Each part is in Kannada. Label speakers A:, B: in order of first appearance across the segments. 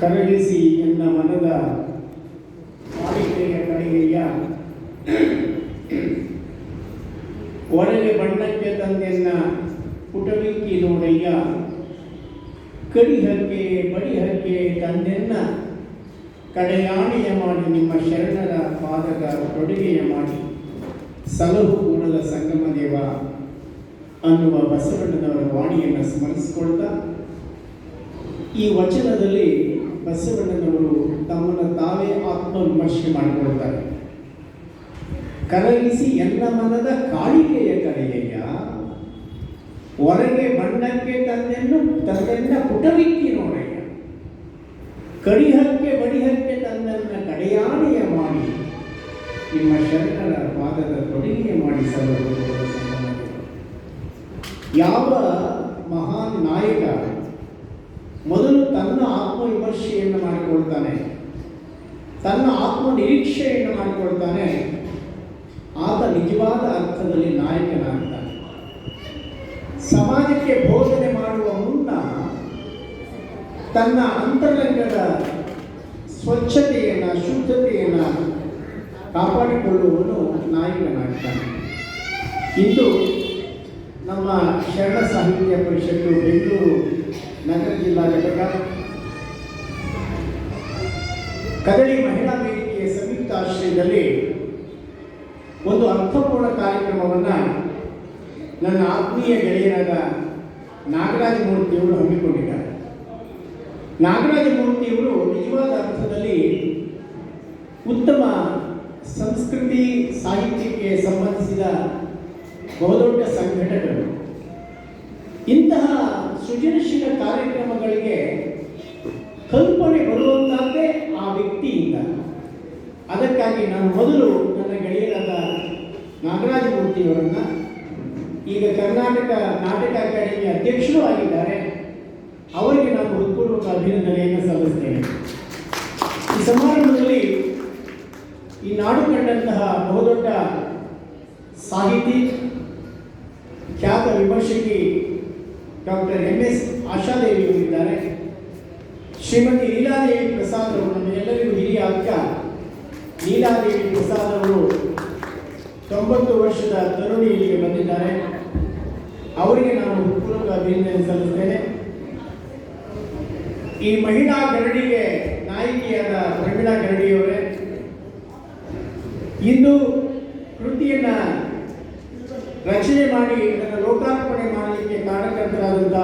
A: ಕರಗಿಸಿ ನನ್ನ ಮನದ ಮಾಳಿಕೆಯ ಕಡೆಗೆಯ ಒಳಗೆ ಬಣ್ಣಕ್ಕೆ ತಂದೆನ್ನ ಪುಟವಿಕ್ಕಿ ನೋಡಯ್ಯ. ಕಡಿಹಕ್ಕೆ ಬಡಿಹಕ್ಕೆ ತಂದೆನ್ನ ಕಡೆಯಾಣೆಯ ಮಾಡಿ, ನಿಮ್ಮ ಶರಣರ ಪಾದಕ ತೊಡುಗೆಯ ಮಾಡಿ. ಸಲಹು ಕೂಡದ ಸಂಗಮ ದೇವ, ಅನ್ನುವ ಬಸವಣ್ಣನವರ ವಾಣಿಯನ್ನು ಸ್ಮರಿಸಿಕೊಳ್ತಾ, ಈ ವಚನದಲ್ಲಿ ಬಸವಣ್ಣನವರು ತಮ್ಮನ್ನು ತಾವೇ ಆತ್ಮವಿಮರ್ಶೆ ಮಾಡಿಕೊಳ್ತಾರೆ ಕರಗಿಸಿ ಎಲ್ಲ ಮನದ ಕಾಳಿಕೆಯ ಕರೆಯಯ್ಯ ಹೊರಗೆ ಬಣ್ಣಕ್ಕೆ ತಂದೆನ್ನು, ತಂದೆನ್ನ ಪುಟವಿಕ್ಕಿ ನೋಡಯ್ಯ. ಕಡಿಹಕ್ಕೆ, ಬಡಿಹಕ್ಕೆ ತನ್ನನ್ನ ಕಡೆಯಾಣೆಯ ಮಾಡಿ, ನಿಮ್ಮ ಶರಣರ ಪಾದದ ಕೊಡುಗೆ ಮಾಡಿಸಲು ಯಾವ ಮಹಾನ್ ನಾಯಕ ಮೊದಲು ತನ್ನ ಆತ್ಮವಿಮರ್ಶೆಯನ್ನು ಮಾಡಿಕೊಳ್ತಾನೆ. ತನ್ನ ಆತ್ಮ ನಿರೀಕ್ಷೆಯನ್ನು ಮಾಡಿಕೊಳ್ತಾನೆ. ಆತ ನಿಜವಾದ ಅರ್ಥದಲ್ಲಿ ನಾಯಕನಾಗ್ತಾನೆ. ಸಮಾಜಕ್ಕೆ ಬೋಧನೆ ಮಾಡುವ ಮುನ್ನ ತನ್ನ ಅಂತರಂಗದ ಸ್ವಚ್ಛತೆಯನ್ನು, ಶುದ್ಧತೆಯನ್ನು ಕಾಪಾಡಿಕೊಳ್ಳುವವನು ನಾಯಕನಾಗ್ತಾನೆ. ಇಂದು ನಮ್ಮ ಶರಣ ಸಾಹಿತ್ಯ ಪರಿಷತ್ತು ಬೆಂಗಳೂರು ನಗರ ಜಿಲ್ಲಾ ಘಟಕ ಕದಳಿ ಮಹಿಳಾ ವೇದಿಕೆಯ ಸಂಯುಕ್ತ ಆಶ್ರಯದಲ್ಲಿ ಒಂದು ಅರ್ಥಪೂರ್ಣ ಕಾರ್ಯಕ್ರಮವನ್ನು ನನ್ನ ಆತ್ಮೀಯ ಗೆಳೆಯರಾದ ನಾಗರಾಜ ಮೂರ್ತಿಯವರು ಹಮ್ಮಿಕೊಂಡಿದ್ದಾರೆ. ನಾಗರಾಜ ಮೂರ್ತಿಯವರು ನಿಜವಾದ ಅರ್ಥದಲ್ಲಿ ಉತ್ತಮ ಸಂಸ್ಕೃತಿ ಸಾಹಿತ್ಯಕ್ಕೆ ಸಂಬಂಧಿಸಿದ ಬಹುದೊಡ್ಡ ಸಂಘಟಕರು. ಇಂತಹ ಸೃಜನಶೀಲ ಕಾರ್ಯಕ್ರಮಗಳಿಗೆ ಕಲ್ಪನೆ ಬರುವಂತಹದ್ದೇ ಆ ವ್ಯಕ್ತಿಯಿಂದ. ಅದಕ್ಕಾಗಿ ನಾನು ಮೊದಲು ನನ್ನ ಗೆಳೆಯರಾದ ನಾಗರಾಜ ಮೂರ್ತಿಯವರನ್ನು ಈಗ ಕರ್ನಾಟಕ ನಾಟಕ ಅಕಾಡೆಮಿ ಅಧ್ಯಕ್ಷರೂ ಆಗಿದ್ದಾರೆ. ಅವರಿಗೆ ನಾನು ಹೃತ್ಪೂರ್ವಕ ಅಭಿನಂದನೆಯನ್ನು ಸಲ್ಲಿಸ್ತೇನೆ. ಈ ಸಮಾರಂಭದಲ್ಲಿ ಈ ನಾಡು ಕಂಡಂತಹ ಬಹುದೊಡ್ಡ ಸಾಹಿತಿ, ಖ್ಯಾತ ವಿಮರ್ಶಕಿ ಡಾಕ್ಟರ್ ಎಂ ಎಸ್ ಆಶಾದೇವಿ ಅವರಿದ್ದಾರೆ ಶ್ರೀಮತಿ ಲೀಲಾದೇವಿ ಪ್ರಸಾದ್ ಅವರು ನಮ್ಮೆಲ್ಲರಿಗೂ ಹಿರಿಯ ಅಕ್ಕ ಲೀಲಾದೇವಿ ಪ್ರಸಾದ್ ಅವರು ತೊಂಬತ್ತು ವರ್ಷದ ತರುಣಿ ಇಲ್ಲಿಗೆ ಬಂದಿದ್ದಾರೆ. ಅವರಿಗೆ ನಾನು ಪೂರ್ವಕ ಅಭಿನಂದನೆ ಸಲ್ಲಿಸ್ತೇನೆ. ಈ ಮಹಿಳಾ ಗರಡಿಗೆ ನಾಯಕಿಯಾದ ಪ್ರಮೀಳಾ ಗರಡಿಯವರೇ ಇಂದು ಕೃತಿಯನ್ನ ರಚನೆ ಮಾಡಿ ಅದನ್ನು ಲೋಕಾರ್ಪಣೆ ಮಾಡಲಿಕ್ಕೆ ಕಾರಣಕರ್ತರಾದಂಥ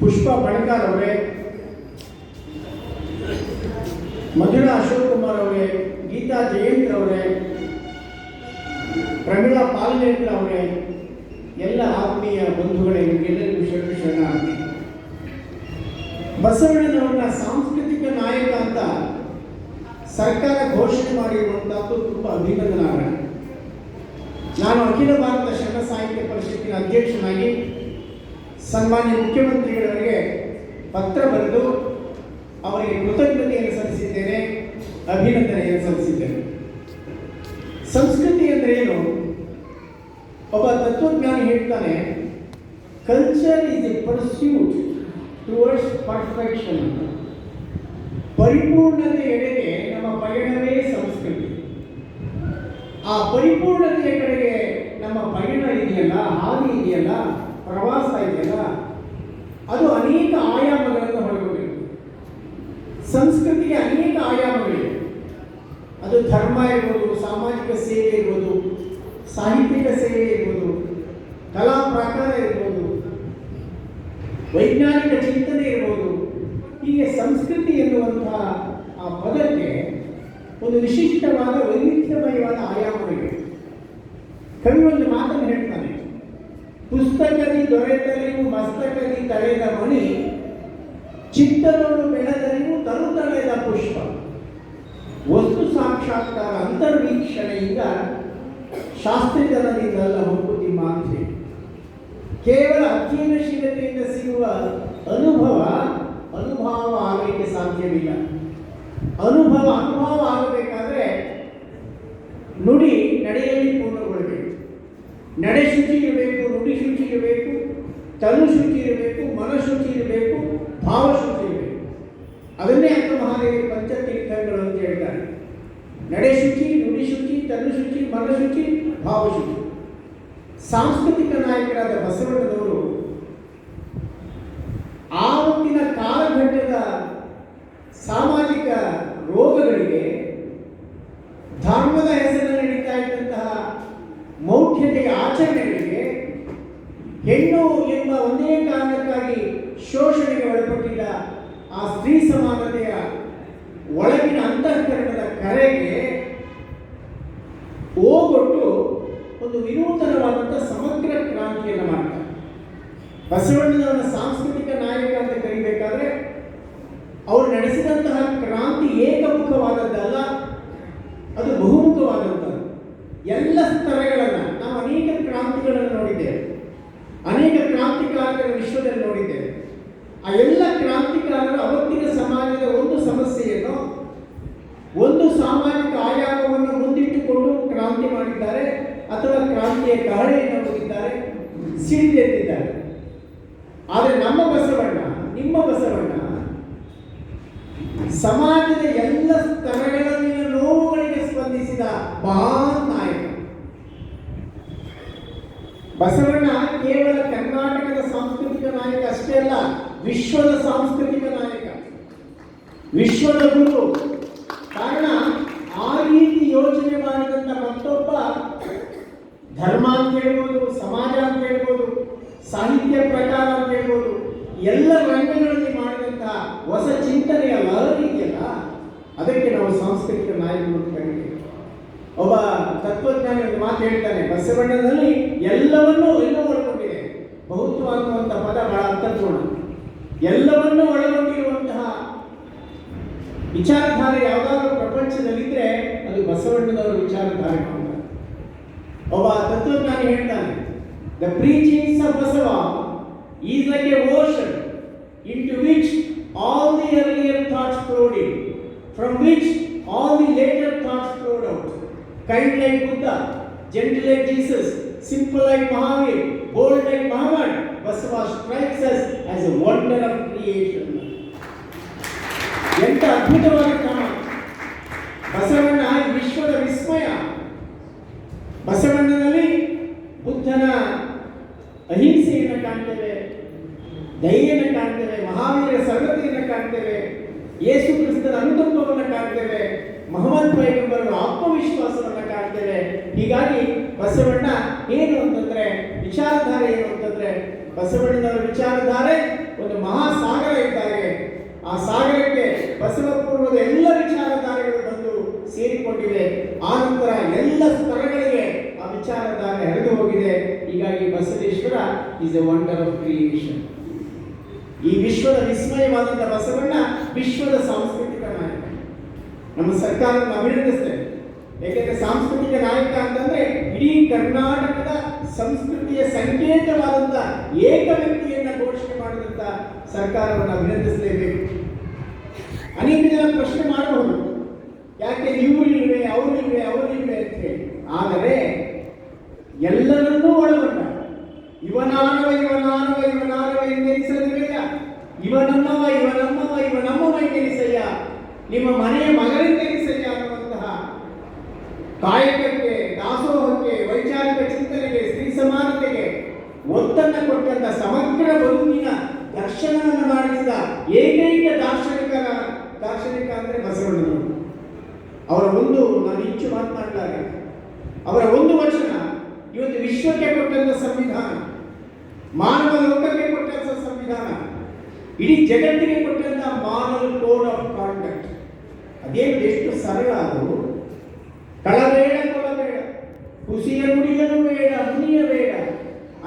A: ಪುಷ್ಪ ಬಣಕಾರ್ ಅವರೇ, ಮಧುರಾ ಅಶೋಕ್ ಕುಮಾರ್ ಅವರೇ, ಗೀತಾ ಜಯಂತ್ ಅವರೇ, ಪ್ರಮೀಳಾ ಪಾಲನೇಂದ್ರ ಅವರೇ, ಎಲ್ಲ ಆತ್ಮೀಯ ಬಂಧುಗಳೇ, ನಿಮಗೆಲ್ಲರಿಗೂ ಶರಣ ಶರಣಾರ್ಥಿ ಬಸವಣ್ಣನವರನ್ನ ಸಾಂಸ್ಕೃತಿಕ ನಾಯಕ ಅಂತ ಸರ್ಕಾರ ಘೋಷಣೆ ಮಾಡಿರುವಂತಹದ್ದು ತುಂಬ ಅಭಿನಂದನಾರ್ಹ. ನಾನು ಅಖಿಲ ಭಾರತ ಶರಣ ಸಾಹಿತ್ಯ ಪರಿಷತ್ತಿನ ಅಧ್ಯಕ್ಷನಾಗಿ ಸನ್ಮಾನ್ಯ ಮುಖ್ಯಮಂತ್ರಿಗಳವರಿಗೆ ಪತ್ರ ಬರೆದು ಅವರಿಗೆ ಕೃತಜ್ಞತೆಯನ್ನು ಸಲ್ಲಿಸಿದ್ದೇನೆ, ಅಭಿನಂದನೆಯನ್ನು ಸಲ್ಲಿಸಿದ್ದೇನೆ. ಸಂಸ್ಕೃತಿ ಅಂದ್ರೆ ಏನು? ಒಬ್ಬ ತತ್ವಜ್ಞಾನಿ ಹೇಳ್ತಾನೆ culture is a pursuit towards perfection ಪರಿಪೂರ್ಣತೆ ಎಡೆಗೆ ನಮ್ಮ ಪಯಣವೇ ಆ ಪರಿಪೂರ್ಣತೆಯ ಕಡೆಗೆ ನಮ್ಮ ಪಯಣ ಇದೆಯಲ್ಲ, ಹಾದಿ ಇದೆಯಲ್ಲ, ಪ್ರವಾಸ ಇದೆಯಲ್ಲ, ಅದು ಅನೇಕ ಆಯಾಮಗಳನ್ನು ಹೊರಗೊಂಡಿದೆ ಸಂಸ್ಕೃತಿಗೆ ಅನೇಕ ಆಯಾಮಗಳಿವೆ. ಅದು ಧರ್ಮ ಇರ್ಬೋದು, ಸಾಮಾಜಿಕ ಸೇವೆ ಇರ್ಬೋದು, ಸಾಹಿತ್ಯಿಕ ಸೇವೆ ಇರ್ಬೋದು, ಕಲಾ ಪ್ರಕಾರ ಇರ್ಬೋದು, ವೈಜ್ಞಾನಿಕ ಚಿಂತನೆ ಇರ್ಬೋದು, ಹೀಗೆ ಸಂಸ್ಕೃತಿ ಎನ್ನುವಂತಹ ಆ ಪದಕ್ಕೆ ಒಂದು ವಿಶಿಷ್ಟವಾದ ವೈವಿಧ್ಯಮಯವಾದ ಆಯಾಮವಿದೆ. ಕವಿ ಒಂದು ಮಾತನ್ನು ಹೇಳ್ತಾನೆ, ಪುಸ್ತಕದಿ ದೊರೆತರಿಗೂ ಮಸ್ತಕದಿ ತಳೆದ ಮಣಿ ಚಿತ್ತದೊಳು ಬೆಳೆದರಿಗೂ ತರು ತಳೆದ ಪುಷ್ಪ. ವಸ್ತು ಸಾಕ್ಷಾತ್ಕಾರ ಅಂತರ್ವೀಕ್ಷಣೆಯಿಂದ ಶಾಸ್ತ್ರೀಯತನದಿಂದಲ್ಲ ಹೊಂಕುತಿ ಮಾಂಸೆ ಕೇವಲ ಅಧ್ಯಯನಶೀಲತೆಯಿಂದ ಸಿಗುವ ಅನುಭವ ಅನುಭವ ಆಗಲಿಕ್ಕೆ ಸಾಧ್ಯವಿಲ್ಲ. ಅನುಭವ ಅನುಭವ ಆಗಬೇಕಾದ್ರೆ ನುಡಿ ನಡೆಯಲ್ಲಿ ಪೂರ್ಣಗೊಳ್ಳಬೇಕು. ನಡೆ ಶುಚಿ ಇರಬೇಕು ನುಡಿ ಶುಚಿ ಇರಬೇಕು ತನು ಶುಚಿ ಇರಬೇಕು ಮನಶುಚಿ ಇರಬೇಕು ಭಾವಶುಚಿ ಇರಬೇಕು. ಅದನ್ನೇ ಅಕ್ಕ ಮಹಾದೇವಿ ಪಂಚತೀರ್ಥಗಳು ಅಂತ ಹೇಳ್ತಾರೆ. ಶುಚಿ ತನು ಶುಚಿ ಮನಶುಚಿ ಭಾವಶುಚಿ ಸಾಂಸ್ಕೃತಿಕ ನಾಯಕರಾದ ಬಸವಣ್ಣನವರು ಮೌಢ್ಯತೆಯ ಆಚರಣೆಗಳಿಗೆ ಹೆಣ್ಣು ಎಂಬ ಒಂದೇ ಕಾರಣಕ್ಕಾಗಿ ಶೋಷಣೆಗೆ ಒಳಪಟ್ಟಿದ್ದ ಆ ಸ್ತ್ರೀ ಸಮಾನತೆಯ ಒಳಗಿನ ಅಂತಃಕರಣದ ಕರೆಗೆ ಹೋಗೊಟ್ಟು ಒಂದು ವಿನೂತನವಾದಂಥ ಸಮಗ್ರ ಕ್ರಾಂತಿಯನ್ನು ಮಾಡ್ತಾರೆ. ಬಸವಣ್ಣನವರ ಸಾಂಸ್ಕೃತಿಕ ನಾಯಕ ಅಂತ ಕರಿಬೇಕಾದ್ರೆ, ಅವರು ನಡೆಸಿದಂತಹ ಕ್ರಾಂತಿ ಏಕಮುಖವಾದದ್ದಲ್ಲ ಅದು ಬಹುಮುಖವಾದಂಥದ್ದು ಎಲ್ಲ ಸ್ತರಗಳನ್ನು ನಾವು ಅನೇಕ ಕ್ರಾಂತಿಗಳನ್ನು ನೋಡಿದ್ದೇವೆ ಅನೇಕ ಕ್ರಾಂತಿಕಾರರ ವಿಶ್ವದಲ್ಲಿ ನೋಡಿದ್ದೇವೆ ಆ ಎಲ್ಲ ಕ್ರಾಂತಿಕಾರರು ಅವತ್ತಿನ ಸಮಾಜದ ಒಂದು ಸಮಸ್ಯೆಯನ್ನು ಒಂದು ಸಾಮಾಜಿಕ ಆಯಾಮವನ್ನು ಮುಂದಿಟ್ಟುಕೊಂಡು ಕ್ರಾಂತಿ ಮಾಡಿದ್ದಾರೆ ಅಥವಾ ಕ್ರಾಂತಿಯ ಕಹಳೆಯನ್ನು ಹೊಂದಿದ್ದಾರೆ ಸಿಡಿದೆದ್ದಿದ್ದಾರೆ ಆದರೆ ನಮ್ಮ ಬಸವಣ್ಣ ಸಮಾಜದ ಎಲ್ಲ ಸ್ತರಗಳಲ್ಲಿನ ನೋವುಗಳಿಗೆ ಸ್ಪಂದಿಸಿದ ಮಹಾನ್ ನಾಯಕ. ಬಸವಣ್ಣ ಕೇವಲ ಕರ್ನಾಟಕದ ಸಾಂಸ್ಕೃತಿಕ ನಾಯಕ ಅಷ್ಟೇ ಅಲ್ಲ, ವಿಶ್ವದ ಸಾಂಸ್ಕೃತಿಕ ನಾಯಕ. ವಿಶ್ವದ ಗುರು. ಕಾರಣ, ಆ ರೀತಿ ಯೋಚನೆ ಮಾಡಿದಂತ ಮತ್ತೊಬ್ಬ ಧರ್ಮ ಅಂತ ಹೇಳ್ಬೋದು, ಸಮಾಜ ಅಂತ ಹೇಳ್ಬೋದು, ಸಾಹಿತ್ಯ ಪ್ರಕಾರ ಅಂತ ಹೇಳ್ಬೋದು, ಎಲ್ಲ ರಂಗಗಳಲ್ಲಿ ಹೊಸ ಚಿಂತನೆಯ ಇದೆಯಲ್ಲ ಅದಕ್ಕೆ ನಾವು ಸಾಂಸ್ಕೃತಿಕ ನಾಯಕರು ಕರೀತೇವೆ. ಒಬ್ಬ ತತ್ವಜ್ಞಾನಿ ಒಂದು ಮಾತು ಹೇಳ್ತಾನೆ, ಬಸವಣ್ಣನಲ್ಲಿ ಎಲ್ಲವನ್ನೂ ಎಲ್ಲೋ ಒಳಗೊಂಡಿದೆ. ಬಹುತ್ವ ಅನ್ನುವಂಥ ಪದ ಬಹಳ ಅರ್ಥಪೂರ್ಣ. ಎಲ್ಲವನ್ನೂ ಒಳಗೊಂಡಿರುವಂತಹ ವಿಚಾರಧಾರೆ ಯಾವುದಾದ್ರೂ ಪ್ರಪಂಚದಲ್ಲಿದ್ದರೆ ಅದು ಬಸವಣ್ಣನವರ ವಿಚಾರಧಾರೆ ಒಬ್ಬ ತತ್ವಜ್ಞಾನಿ ಹೇಳ್ತಾನೆ the preachings of Basava is like a ocean to Which all the earlier thoughts flowed in, from which all the later thoughts flowed out. Kind like Buddha, gentle like Jesus, simple like Mahavir, bold like Muhammad, Basava strikes us as a wonder of creation. ಎಂತ ಅದ್ಭುತವಾದ ಕ್ರಮ ಬಸವಣ್ಣ ಈ ವಿಶ್ವದ ವಿಸ್ಮಯ ಬಸವಣ್ಣನಲ್ಲಿ ಬುದ್ಧನ ಅಹಿಂಸೆಯನ್ನು ಕಾಣ್ತೇವೆ ಧೈರ್ಯನ ಬಸವಣ್ಣ ಏನು ಅಂತಂದ್ರೆ ವಿಚಾರಧಾರೆ ಏನು ಅಂತಂದ್ರೆ ಬಸವಣ್ಣನವರ ವಿಚಾರಧಾರೆ ಒಂದು ಮಹಾಸಾಗರ ಇದ್ದಾರೆ ಆ ಸಾಗರಕ್ಕೆ ಬಸವ ಪೂರ್ವದ ಎಲ್ಲ ವಿಚಾರಧಾರೆಗಳು ಬಂದು ಸೇರಿಕೊಂಡಿವೆ. ಆ ನಂತರ ಎಲ್ಲ ಸ್ಥಳಗಳಿಗೆ ಆ ವಿಚಾರಧಾರೆ ಹರಿದು ಹೋಗಿದೆ. ಹೀಗಾಗಿ Basaveshwara is a wonder of creation ಈ ವಿಶ್ವದ ವಿಸ್ಮಯವಾದಂತಹ ಬಸವಣ್ಣ ವಿಶ್ವದ ಸಾಂಸ್ಕೃತಿಕ ನಾಯಕ. ನಮ್ಮ ಸರ್ಕಾರವನ್ನು ಅಭಿನಂದಿಸ್ತೇವೆ ಯಾಕೆಂದ್ರೆ ಸಾಂಸ್ಕೃತಿಕ ನಾಯಕ ಅಂತಂದ್ರೆ ಕರ್ನಾಟಕದ ಸಂಸ್ಕೃತಿಯ ಸಂಕೇತವಾದಂಥ ಏಕ ವ್ಯಕ್ತಿಯನ್ನ ಘೋಷಣೆ ಮಾಡಿದಂಥ ಸರ್ಕಾರವನ್ನು ಅಭಿನಂದಿಸಲೇಬೇಕು. ಏಕೈಕ ದಾರ್ಶನಿಕರ ದಾರ್ಶನಿಕ ಅಂದರೆ ಬಸವಣ್ಣನವರು. ಅವರ ಒಂದು, ನಾನು ಹೆಚ್ಚು ಮಾತನಾಡಿದಾಗ ಅವರ ಒಂದು ವಚನ, ಇವತ್ತು ವಿಶ್ವಕ್ಕೆ ಕೊಟ್ಟಂತ ಸಂವಿಧಾನ, ಮಾನವ ಲೋಕಕ್ಕೆ ಕೊಟ್ಟಂತ ಸಂವಿಧಾನ, ಇಡೀ ಜಗತ್ತಿಗೆ ಕೊಟ್ಟಂತ ಮಾನವ ಕೋಡ್ ಆಫ್ ಕಾಂಡಕ್ಟ್ ಅದೇನು ಎಷ್ಟು ಸರಳ ಅದು. ಕಳಬೇಡ ಕೊಳಬೇಡ ಕುಸಿಯ ನುಡಿಯಲು ಬೇಡ ಮುನಿಯಬೇಡ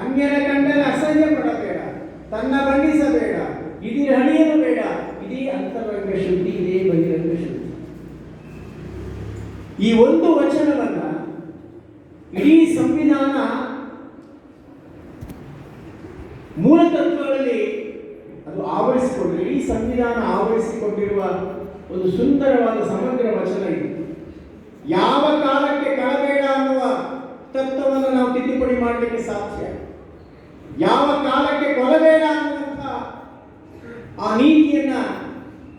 A: ಅನ್ಯರ ಕಂಡನ ಅಸಹ್ಯ ಪಡಬೇಡ ತನ್ನ ಬಣ್ಣಿಸಬೇಡ ಇಡೀ ಹಣಿಯನ್ನು ಬೇಡ. ಇಡೀ ಅಂತರಂಗ ಶುದ್ಧಿ ಇದೇ ಬಹಿರಂಗ ಶುದ್ಧಿ ಈ ಒಂದು ವಚನವನ್ನ ಇಡೀ ಸಂವಿಧಾನ ಮೂಲ ತತ್ವಗಳಲ್ಲಿ ಅದು ಆವರಿಸಿಕೊಂಡಿದೆ ಇಡೀ ಸಂವಿಧಾನ ಆವರಿಸಿಕೊಂಡಿರುವ ಒಂದು ಸುಂದರವಾದ, ಸಮಗ್ರ ವಚನ ಇದು. ಯಾವ ಕಾಲಕ್ಕೆ ಕಾಲಬೇಡ ಅನ್ನುವ ತತ್ವವನ್ನು ನಾವು ತಿದ್ದುಪಡಿ ಮಾಡಲಿಕ್ಕೆ ಸಾಧ್ಯ. ಯಾವ ಕಾಲಕ್ಕೆ ಕೊಲಬೇಡ ಅನ್ನುವಂಥ ಆ ನೀತಿಯನ್ನ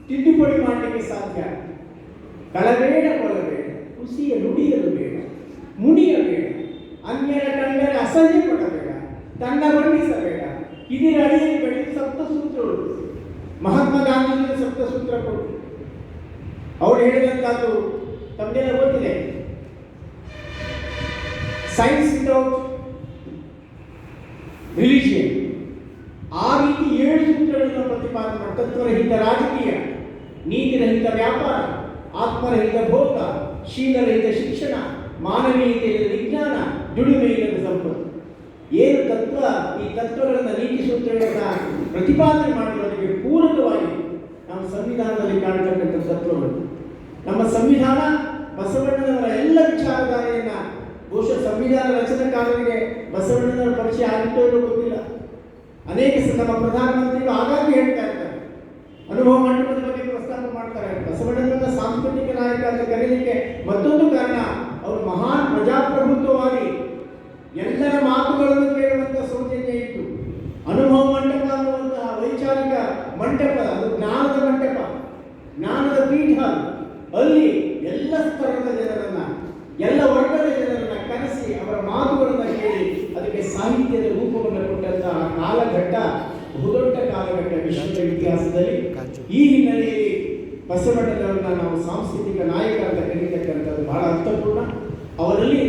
A: ತಿದ್ದುಪಡಿ ಬಣ್ಣ ಬಣ್ಣಿಸಬೇಡ ಇದರ ಅಡಿಯಲ್ಲಿ ಬೆಳೆದ ಸಪ್ತಸೂತ್ರಗಳು ಮಹಾತ್ಮ ಗಾಂಧೀಜಿಯ ಸಪ್ತಸೂತ್ರ ಕೊಟ್ಟು ಹೇಳಿದಂತಹದ್ದು ತಮಗೆಲ್ಲ ಗೊತ್ತಿದೆ ಸೈನ್ಸ್ ವಿತೌಟ್ ರಿಲಿಜಿಯನ್ ಆ ರೀತಿ ಏಳು ಸೂತ್ರಗಳನ್ನು ಪ್ರತಿಪಾದನೆ ತತ್ವರಹಿತ ರಾಜಕೀಯ, ನೀತಿರಹಿತ ವ್ಯಾಪಾರ, ಆತ್ಮರಹಿತ ಭೋಗ, ಶೀಲರಹಿತ ಶಿಕ್ಷಣ ಮಾನವೀಯತೆ ವಿಜ್ಞಾನ ದುಡಿಮೆ ಇಲ್ಲದ ಸಂಪತ್ತು. ಏನು ತತ್ವ? ಈ ತತ್ವಗಳನ್ನು ನೀತಿ ಸೂತ್ರಗಳನ್ನ ಪ್ರತಿಪಾದನೆ ಮಾಡುವುದಕ್ಕೆ ಪೂರಕವಾಗಿ ನಮ್ಮ ಸಂವಿಧಾನದಲ್ಲಿ ಕಾಣತಕ್ಕಂಥ ತತ್ವಗಳು. ಸಂವಿಧಾನ ಬಸವಣ್ಣನವರ ಎಲ್ಲ ವಿಚಾರಧಾರೆಯನ್ನ ಬಹುಶಃ ಸಂವಿಧಾನ ರಚನೆ ರಚನೆಕಾರರಿಗೆ ಬಸವಣ್ಣನವರ ಪರಿಚಯ ಆಗುತ್ತೋ ಗೊತ್ತಿಲ್ಲ. ಅನೇಕ ನಮ್ಮ ಪ್ರಧಾನಮಂತ್ರಿಗಳು ಆಗಾಗ್ಗೆ ಹೇಳ್ತಾ ಇರ್ತಾರೆ. ಅನುಭವ ಮಂಟಪದ ಬಗ್ಗೆ ಪ್ರಸ್ತಾಪ ಮಾಡ್ತಾರೆ. ಬಸವಣ್ಣನವರ ಸಾಂಸ್ಕೃತಿಕ ನಾಯಕ ಅಂತ ಕರೀಲಿಕ್ಕೆ ಮತ್ತೊಂದು ಕಾರಣ, ಅವರು ಮಹಾನ್ ಪ್ರಜಾಪ್ರಭುತ್ವವಾಗಿ ಎಲ್ಲರ ಮಾತುಗಳನ್ನು ಕೇಳುವಂತ ಸೌಜನ್ಯ ಇತ್ತು. ಅನುಭವ ಮಂಟಪ ಅನ್ನುವಂತಹ ವೈಚಾರಿಕ ಮಂಟಪ ಅದು ಜ್ಞಾನದ ಮಂಟಪ. ಜ್ಞಾನದ ಪೀಠ ಅಲ್ಲಿ ಎಲ್ಲ ಸ್ತರದ ಜನರನ್ನ ಎಲ್ಲ ವರ್ಗದ ಜನರನ್ನ ಕರೆಸಿ ಅವರ ಮಾತುಗಳನ್ನು ಕೇಳಿ ಅದಕ್ಕೆ ಸಾಹಿತ್ಯದ ರೂಪವನ್ನು ಕೊಟ್ಟಂತಹ ಕಾಲಘಟ್ಟ ಬಹುದೊಡ್ಡ ಕಾಲಘಟ್ಟ ವಿಶ್ವದ ಇತಿಹಾಸದಲ್ಲಿ. ಈ ಹಿನ್ನೆಲೆಯಲ್ಲಿ ಬಸವಣ್ಣನವರನ್ನ ನಾವು ಸಾಂಸ್ಕೃತಿಕ ನಾಯಕ ಅಂತ ಕರೀತಕ್ಕಂಥದ್ದು ಬಹಳ ಅರ್ಥಪೂರ್ಣ. ಅವರಲ್ಲಿ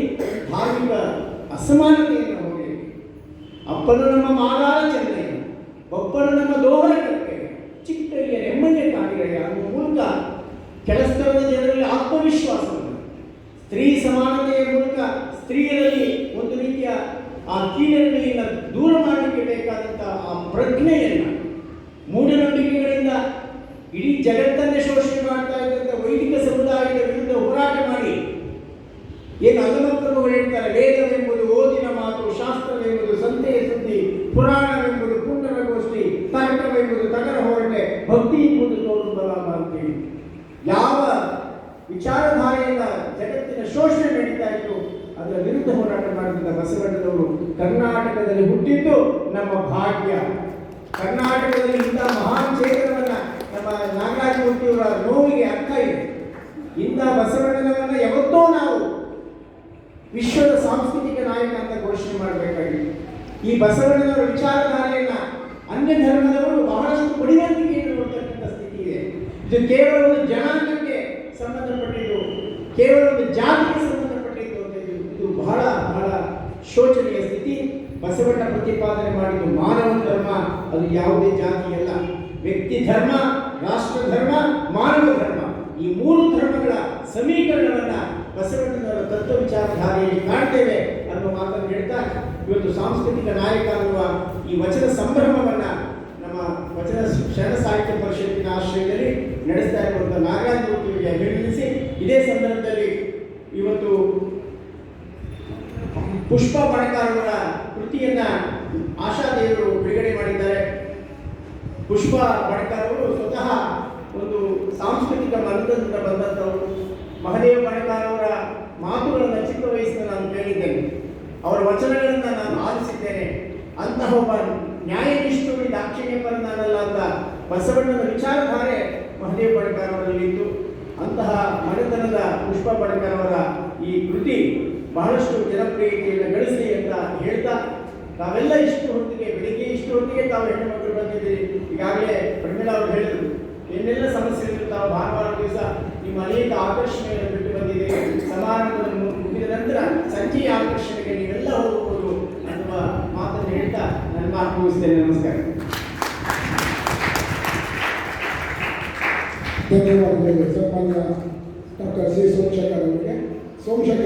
A: ಧಾರ್ಮಿಕ ಅಸಮಾನತೆಯನ್ನು ಹೋಗಿ ಅಪ್ಪನು ನಮ್ಮ ಮಾಲಾರ ಚೆನ್ನಯ್ಯ ಒಪ್ಪನು ನಮ್ಮ ದೋಹರ ಕಟ್ಟೆ ಚಿಕ್ಕಯ್ಯ ನೆಮ್ಮದಿಯ ಕಾಣಿರಯ್ಯ ಅನ್ನುವ ಮೂಲಕ ಕೆಲಸ್ತರದ ಜನರಲ್ಲಿ ಆತ್ಮವಿಶ್ವಾಸ ಸ್ತ್ರೀ ಸಮಾನತೆಯ ಮೂಲಕ ಸ್ತ್ರೀಯರಲ್ಲಿ ಒಂದು ರೀತಿಯ ಆ ಕೀಳರಿಮೆಯನ್ನು ದೂರ ಮಾಡಲಿಕ್ಕೆ ಬೇಕಾದಂತಹ ಆ ಪ್ರಜ್ಞೆಯನ್ನು, ಮೂಢನಂಬಿಕೆಗಳಿಂದ ಇಡೀ ಜಗತ್ತನ್ನೇ ಶೋಷಣೆ ಮಾಡ್ತಾ ಇದ್ದಂಥ ವೈದಿಕ ಸಮುದಾಯದ ವಿರುದ್ಧ ಹೋರಾಟ ಮಾಡಿ, ಏನು ಅಗಮಂತರು ಹೇಳ್ತಾರೆ, ವೇದವೆಂಬುದು ಓದಿನ ಮಾತು, ಶಾಸ್ತ್ರವೆಂಬುದು ಸಂತೆಯ ಸುದ್ದಿ, ಪುರಾಣವೆಂಬುದು ಪುಣ್ಯನ ಗೋಷ್ಠಿ ತರ್ಕವೆಂಬುದು ತಗರ ಹೊರಟೆ, ಭಕ್ತಿ ಯಾವ ವಿಚಾರಧಾರೆಯಿಂದ ಜಗತ್ತಿನ ಶೋಷಣೆ ನಡೀತಾ ಇತ್ತು, ಅದರ ವಿರುದ್ಧ ಹೋರಾಟ ಮಾಡಿದ ಬಸವಣ್ಣನವರು ಕರ್ನಾಟಕದಲ್ಲಿ ಹುಟ್ಟಿದ್ದು ನಮ್ಮ ಭಾಗ್ಯ. ಕರ್ನಾಟಕದಲ್ಲಿ ಇಂಥ ಮಹಾನ್ ಚೇತನವನ್ನ ನಮ್ಮ ನಾಗರಾಜ ಮೂರ್ತಿಯವರ ನೋವಿಗೆ ಅರ್ಥ ಇದೆ. ಇಂಥ ಬಸವಣ್ಣನವನ್ನ ಯಾವತ್ತೋ ನಾವು ವಿಶ್ವದ ಸಾಂಸ್ಕೃತಿಕ ನಾಯಕ ಅಂತ ಘೋಷಣೆ ಮಾಡಬೇಕಾಗಿದೆ ಈ ಬಸವಣ್ಣನವರ ವಿಚಾರಧಾರೆಯನ್ನ ಅನ್ಯ ಧರ್ಮದವರು ಬಹಳಷ್ಟು ಇದೆ ಇದು ಕೇವಲ ಒಂದು ಜನಾಂಗಕ್ಕೆ ಸಂಬಂಧಪಟ್ಟಿದ್ದು, ಕೇವಲ ಒಂದು ಜಾತಿಗೆ ಸಂಬಂಧಪಟ್ಟಿದ್ದು ಅಂತ ಇದು ಬಹಳ ಬಹಳ ಶೋಚನೀಯ ಸ್ಥಿತಿ. ಬಸವಣ್ಣ ಪ್ರತಿಪಾದನೆ ಮಾಡಿದ್ದು ಮಾನವ ಧರ್ಮ, ಅದು ಯಾವುದೇ ಜಾತಿ ಅಲ್ಲ. ವ್ಯಕ್ತಿ ಧರ್ಮ, ರಾಷ್ಟ್ರ ಧರ್ಮ, ಮಾನವ ಧರ್ಮ. ಈ ಮೂರು ಧರ್ಮಗಳ ಸಮೀಕರಣವನ್ನು ಬಸವಣ್ಣನವರ ತತ್ವ ವಿಚಾರಧಾರೆಯಲ್ಲಿ ಕಾಣ್ತೇವೆ ಅನ್ನುವ ಮಾತನ್ನು ಹೇಳ್ತಾ, ಇವತ್ತು ಸಾಂಸ್ಕೃತಿಕ ನಾಯಕ ಅನ್ನುವ ಈ ವಚನ ಸಂಭ್ರಮವನ್ನ ನಮ್ಮ ವಚನ ಶರಣ ಸಾಹಿತ್ಯ ಪರಿಷತ್ತಿನ ಆಶ್ರಯದಲ್ಲಿ ನಡೆಸ್ತಾ ಇರುವಂತಹ ನಾಗರಾಜ ಮೂರ್ತಿಯವರಿಗೆ ಅಭಿನಂದಿಸಿ ಇದೇ ಸಂದರ್ಭದಲ್ಲಿ ಇವತ್ತು ಪುಷ್ಪ ಬಣಕಾರವರ ಕೃತಿಯನ್ನ ಆಶಾದೇವರು ಬಿಡುಗಡೆ ಮಾಡಿದ್ದಾರೆ ಪುಷ್ಪ ಬಣಕಾರವರು ಸ್ವತಃ ಒಂದು ಸಾಂಸ್ಕೃತಿಕ ಮನದಿಂದ ಬಂದಂಥವರು. ಮಹದೇವ ಬಣಕಾರವರ ಮಾತುಗಳನ್ನು ಚಿಕ್ಕ ವಯಸ್ಸಿನ ನಾನು ಕೇಳಿದ್ದೇನೆ. ಅವರ ವಚನಗಳನ್ನು ನಾನು ಆಲಿಸಿದ್ದೇನೆ. ಅಂತಹ ಒಬ್ಬ ನ್ಯಾಯನಿಷ್ಠರು ದಾಕ್ಷಿಣ್ಯ ನಾನಲ್ಲ ಅಂತ ಬಸವಣ್ಣನ ವಿಚಾರಧಾರೆ ಮಹದೇವ ಬಣಕಾರವರಲ್ಲಿತ್ತು ಅಂತಹ ಮನೆತನದ ಪುಷ್ಪ ಬಣಕಾರವರ ಈ ಕೃತಿ ಬಹಳಷ್ಟು ಜನಪ್ರಿಯತೆಯನ್ನು ಗಳಿಸಲಿ ಅಂತ ಹೇಳ್ತಾ ತಾವೆಲ್ಲ ಇಷ್ಟು ಹೊತ್ತಿಗೆ, ಬೆಳಿಗ್ಗೆ ಇಷ್ಟು ಹೊತ್ತಿಗೆ ತಾವು ಹೆಣ್ಣು ಮಕ್ಕಳು ಬಂದಿದ್ದೀರಿ. ಈಗಾಗಲೇ ಪ್ರಮೀಳಾ ಅವರು ಹೇಳಿದರು, ಏನೆಲ್ಲ ಸಮಸ್ಯೆ ಇತ್ತು ತಾವು ಭಾನುವಾರ ದಿವಸ ನಿಮ್ಮ ಅನೇಕ ಆಕರ್ಷಣೆಯನ್ನು ಬಿಟ್ಟು ಬಂದಿದೆ ಸಮಾರಂಭವನ್ನು ಮುಗಿದ ನಂತರ ಸಂಜೆಯ ಆಕರ್ಷಣೆಗೆ ನೀವೆಲ್ಲ ಹೋಗಬಹುದು ಅನ್ನುವ ಮಾತನ್ನು ಹೇಳ್ತಾ ನನ್ನ ಮಾತು ಮುಗಿಸ್ತೇನೆ. ನಮಸ್ಕಾರ.
B: ಧನ್ಯವಾದಗಳು. ಸನ್ಮಾನ್ಯ ಡಾಕ್ಟರ್ ಸಿ ಸೋಮಶೇಖರ್ ಅವರಿಗೆ. ಸೋಮಶೇಖರ್